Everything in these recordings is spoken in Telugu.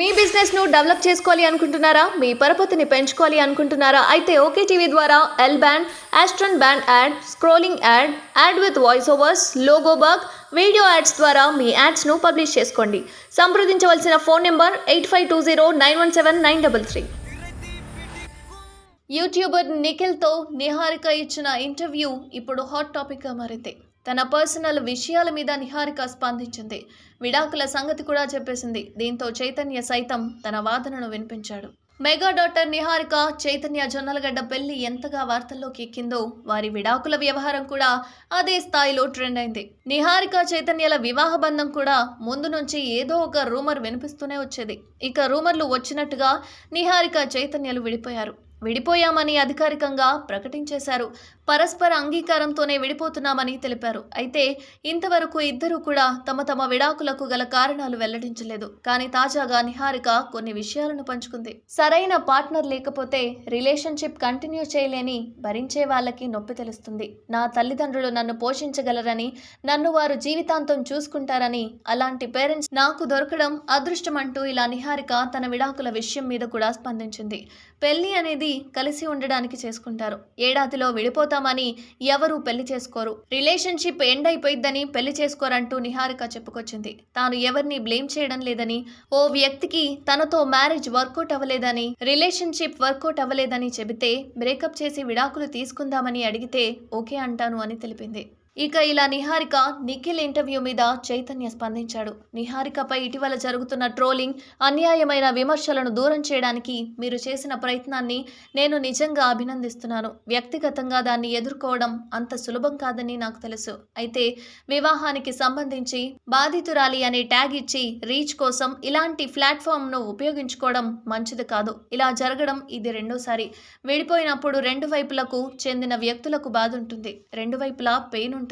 మీ బిజినెస్ను డెవలప్ చేసుకోవాలి అనుకుంటున్నారా? మీ పరపతిని పెంచుకోవాలి అనుకుంటున్నారా? అయితే ఓకే టీవీ ద్వారా L band astron band ad scrolling ad ad with voice overs logo bug video ads ద్వారా మీ యాడ్స్ను పబ్లిష్ చేసుకోండి. సంప్రదించవలసిన phone number eight five two zero nine one seven nine double three YouTuber నిఖిల్తో Niharika ఇచ్చిన ఇంటర్వ్యూ ఇప్పుడు హాట్ టాపిక్గా మారింది. తన పర్సనల్ విషయాల మీద నిహారిక స్పందించింది. విడాకుల సంగతి కూడా చెప్పేసింది. దీంతో చైతన్య సైతం తన వాదనను వినిపించాడు. మెగా డాక్టర్ నిహారిక చైతన్య జొన్నలగడ్డ పెళ్ళి ఎంతగా వార్తల్లోకి ఎక్కిందో వారి విడాకుల వ్యవహారం కూడా అదే స్థాయిలో ట్రెండ్ అయింది. నిహారిక చైతన్యల వివాహ బంధం కూడా ముందు నుంచి ఏదో ఒక రూమర్ వినిపిస్తూనే వచ్చేది. ఇక రూమర్లు వచ్చినట్టుగా నిహారిక చైతన్యలు విడిపోయారు. విడిపోయామని అధికారికంగా ప్రకటించేశారు. పరస్పర అంగీకారంతోనే విడిపోతున్నామని తెలిపారు. అయితే ఇంతవరకు ఇద్దరూ కూడా తమ తమ విడాకులకు గల కారణాలు వెల్లడించలేదు. కానీ తాజాగా నిహారిక కొన్ని విషయాలను పంచుకుంది. సరైన పార్ట్నర్ లేకపోతే రిలేషన్షిప్ కంటిన్యూ చేయలేని భరించే వాళ్ళకి నొప్పి తెలుస్తుంది. నా తల్లిదండ్రులు నన్ను పోషించగలరని నన్ను వారు జీవితాంతం చూసుకుంటారని అలాంటి పేరెంట్స్ నాకు దొరకడం అదృష్టం అంటూ ఇలా నిహారిక తన విడాకుల విషయం మీద కూడా స్పందించింది. పెళ్ళి అనేది కలిసి ఉండడానికి చేసుకుంటారు. ఏడాదిలో విడిపోతామని ఎవరూ పెళ్ళి చేసుకోరు. రిలేషన్షిప్ ఎండ్ అయిపోయిద్దని పెళ్ళి చేసుకోరంటూ నిహారిక చెప్పుకొచ్చింది. తాను ఎవరిని బ్లేమ్ చేయడం లేదని ఓ వ్యక్తికి తనతో మ్యారేజ్ వర్కౌట్ అవ్వలేదని రిలేషన్షిప్ వర్కౌట్ అవ్వలేదని చెబితే బ్రేకప్ చేసి విడాకులు తీసుకుందామని అడిగితే ఓకే అంటాను అని తెలిపింది. ఇక ఇలా నిహారిక నిఖిల్ ఇంటర్వ్యూ మీద చైతన్య స్పందించాడు. నిహారికపై ఇటీవల జరుగుతున్న ట్రోలింగ్ అన్యాయమైన విమర్శలను దూరం చేయడానికి మీరు చేసిన ప్రయత్నాన్ని నేను నిజంగా అభినందిస్తున్నాను. వ్యక్తిగతంగా దాన్ని ఎదుర్కోవడం అంత సులభం కాదని నాకు తెలుసు. అయితే వివాహానికి సంబంధించి బాధితురాలి అనే ట్యాగ్ ఇచ్చి రీచ్ కోసం ఇలాంటి ప్లాట్ఫామ్ను ఉపయోగించుకోవడం మంచిది కాదు. ఇలా జరగడం ఇది రెండోసారి. విడిపోయినప్పుడు రెండు వైపులకు చెందిన వ్యక్తులకు బాధ ఉంటుంది రెండు వైపులా పెయిన్ ఉంటుంది.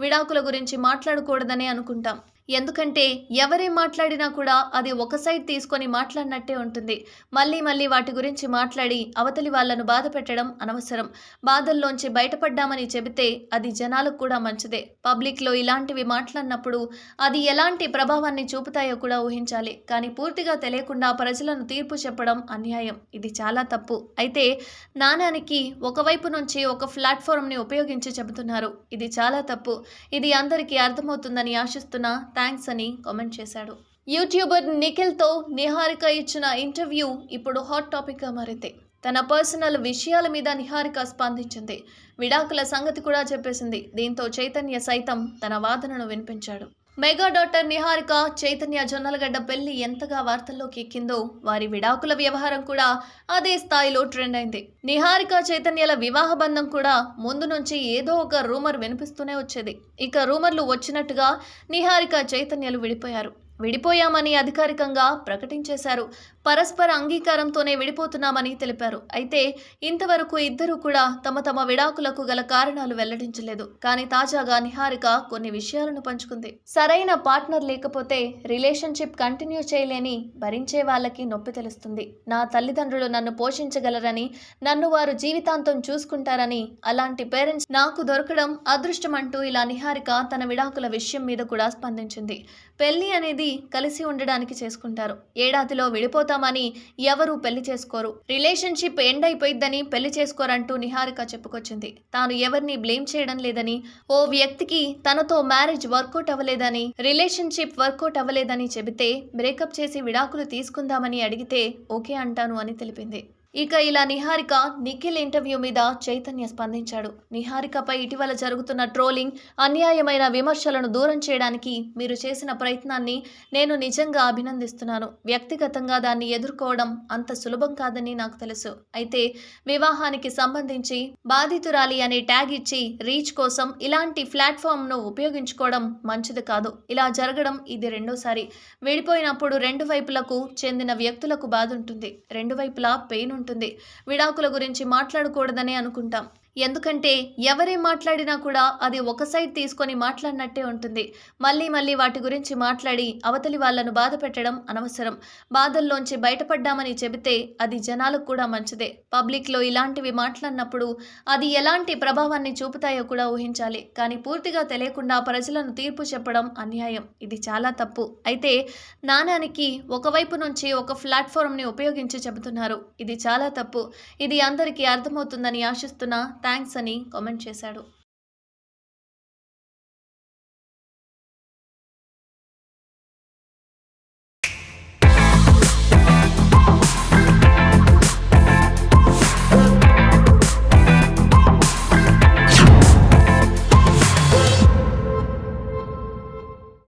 విడాకుల గురించి మాట్లాడకూడదనే అనుకుంటాం. ఎందుకంటే ఎవరే మాట్లాడినా కూడా అది ఒక సైడ్ తీసుకొని మాట్లాడినట్టే ఉంటుంది. మళ్ళీ మళ్ళీ వాటి గురించి మాట్లాడి అవతలి వాళ్ళను బాధ పెట్టడం అనవసరం. బాధల్లోంచి బయటపడ్డామని చెబితే అది జనాలకు కూడా మంచిదే. పబ్లిక్లో ఇలాంటివి మాట్లాడినప్పుడు అది ఎలాంటి ప్రభావాన్ని చూపుతాయో కూడా ఊహించాలి. కానీ పూర్తిగా తెలియకుండా ప్రజలను తీర్పు చెప్పడం అన్యాయం. ఇది చాలా తప్పు. అయితే నాణానికి ఒకవైపు నుంచి ఒక ప్లాట్ఫామ్ని ఉపయోగించి చెబుతున్నారు. ఇది చాలా తప్పు. ఇది అందరికీ అర్థమవుతుందని ఆశిస్తున్నా థ్యాంక్స్ అని కామెంట్ చేశాడు. యూట్యూబర్ నిఖిల్తో నిహారిక ఇచ్చిన ఇంటర్వ్యూ ఇప్పుడు హాట్ టాపిక్గా మారింది. తన పర్సనల్ విషయాల మీద నిహారిక స్పందించింది. విడాకుల సంగతి కూడా చెప్పేసింది. దీంతో చైతన్య సైతం తన వాదనను వినిపించాడు. మెగా డాక్టర్ నిహారిక చైతన్య జొన్నలగడ్డ పెళ్ళి ఎంతగా వార్తల్లోకి ఎక్కిందో వారి విడాకుల వ్యవహారం కూడా అదే స్థాయిలో ట్రెండ్ అయింది. నిహారిక చైతన్యల వివాహ బంధం కూడా ముందు నుంచి ఏదో ఒక రూమర్ వినిపిస్తూనే వచ్చేది. ఇక రూమర్లు వచ్చినట్టుగా నిహారిక చైతన్యలు విడిపోయారు. విడిపోయామని అధికారికంగా ప్రకటించేశారు. పరస్పర అంగీకారంతోనే విడిపోతున్నామని తెలిపారు. అయితే ఇంతవరకు ఇద్దరూ కూడా తమ తమ విడాకులకు గల కారణాలు వెల్లడించలేదు. కానీ తాజాగా నిహారిక కొన్ని విషయాలను పంచుకుంది. సరైన పార్ట్నర్ లేకపోతే రిలేషన్షిప్ కంటిన్యూ చేయలేని భరించే వాళ్ళకి నొప్పి తెలుస్తుంది. నా తల్లిదండ్రులు నన్ను పోషించగలరని నన్ను వారు జీవితాంతం చూసుకుంటారని అలాంటి పేరెంట్స్ నాకు దొరకడం అదృష్టం అంటూ ఇలా నిహారిక తన విడాకుల విషయం మీద కూడా స్పందించింది. పెళ్ళి అనేది కలిసి ఉండడానికి చేసుకుంటారు. ఏడాదిలో విడిపోతామని ఎవరూ పెళ్ళి చేసుకోరు. రిలేషన్షిప్ ఎండ్ అయిపోయిద్దని పెళ్ళి చేసుకోరంటూ నిహారిక చెప్పుకొచ్చింది. తాను ఎవరిని బ్లేమ్ చేయడం లేదని ఓ వ్యక్తికి తనతో మ్యారేజ్ వర్కౌట్ అవ్వలేదని రిలేషన్షిప్ వర్కౌట్ అవ్వలేదని చెబితే బ్రేకప్ చేసి విడాకులు తీసుకుందామని అడిగితే ఓకే అంటాను అని తెలిపింది. ఇక ఇలా నిహారిక నిఖిల్ ఇంటర్వ్యూ మీద చైతన్య స్పందించాడు. నిహారికపై ఇటీవల జరుగుతున్న ట్రోలింగ్ అన్యాయమైన విమర్శలను దూరం చేయడానికి మీరు చేసిన ప్రయత్నాన్ని నేను నిజంగా అభినందిస్తున్నాను. వ్యక్తిగతంగా దాన్ని ఎదుర్కోవడం అంత సులభం కాదని నాకు తెలుసు. అయితే వివాహానికి సంబంధించి బాధితురాలి అనే ట్యాగ్ ఇచ్చి రీచ్ కోసం ఇలాంటి ప్లాట్ఫామ్ను ఉపయోగించుకోవడం మంచిది కాదు. ఇలా జరగడం ఇది రెండోసారి. విడిపోయినప్పుడు రెండు వైపులకు చెందిన వ్యక్తులకు బాధ ఉంటుంది రెండు వైపులా పెయిన్ ఉంటుంది. విడాకుల గురించి మాట్లాడకూడదనే అనుకుంటాం. ఎందుకంటే ఎవరే మాట్లాడినా కూడా అది ఒక సైడ్ తీసుకొని మాట్లాడినట్టే ఉంటుంది. మళ్ళీ మళ్ళీ వాటి గురించి మాట్లాడి అవతలి వాళ్ళను బాధ పెట్టడం అనవసరం. బాధల్లోంచి బయటపడ్డామని చెబితే అది జనాలకు కూడా మంచిదే. పబ్లిక్లో ఇలాంటివి మాట్లాడినప్పుడు అది ఎలాంటి ప్రభావాన్ని చూపుతాయో కూడా ఊహించాలి. కానీ పూర్తిగా తెలియకుండా ప్రజలను తీర్పు చెప్పడం అన్యాయం. ఇది చాలా తప్పు. అయితే నాణానికి ఒకవైపు నుంచి ఒక ప్లాట్ఫామ్ని ఉపయోగించి చెబుతున్నారు. ఇది చాలా తప్పు. ఇది అందరికీ అర్థమవుతుందని ఆశిస్తున్నా థ్యాంక్స్ అని కామెంట్ చేశాడు.